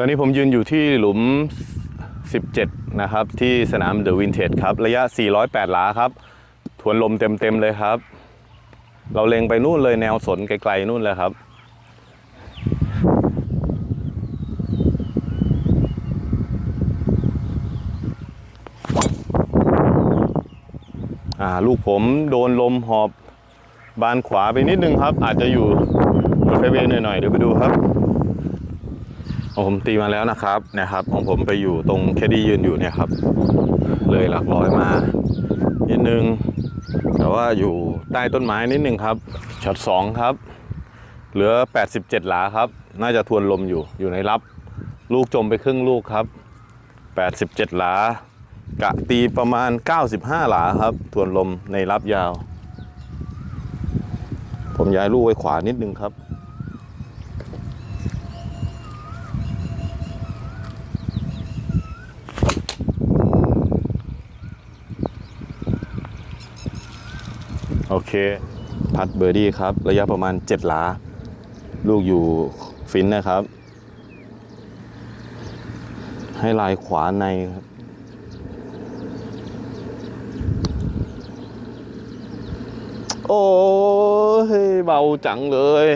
ตอนนี้ผมยืนอยู่ที่หลุม 17 นะครับ ที่สนามเดอะวินเทจครับ ระยะ 408 หลาครับ ทวนลมเต็มๆเลยครับ เราเล็งไปนู่นเลยแนวสนไกลๆนู่นเลยครับอ่าลูกผมโดนลมหอบบานขวาไปนิดนึงครับ อาจจะอยู่บนไฟเวย์หน่อยๆเดี๋ยวไปดูครับ ของผมตีมาแล้วนะครับนะครับ ของผมไปอยู่ตรงแคดดี้ยืนอยู่เนี่ยครับ เลยหลักร้อยมานิดนึง แต่ว่าอยู่ใต้ต้นไม้นิดนึงครับช็อตสองครับ เหลือ 87 หลาครับ น่าจะทวนลมอยู่อยู่ในรับ ลูกจมไปครึ่งลูกครับ 87 หลากะตีประมาณ 95 หลาครับ ทวนลมในรับยาว ผมย้ายลูกไว้ขวานิดนึงครับ โอเค พัดเบอร์ดี้ครับ ระยะประมาณ 7 หลา ลูกอยู่ฟินนะครับ ให้ลายขวาในครับโอ้ยเบาจังเลย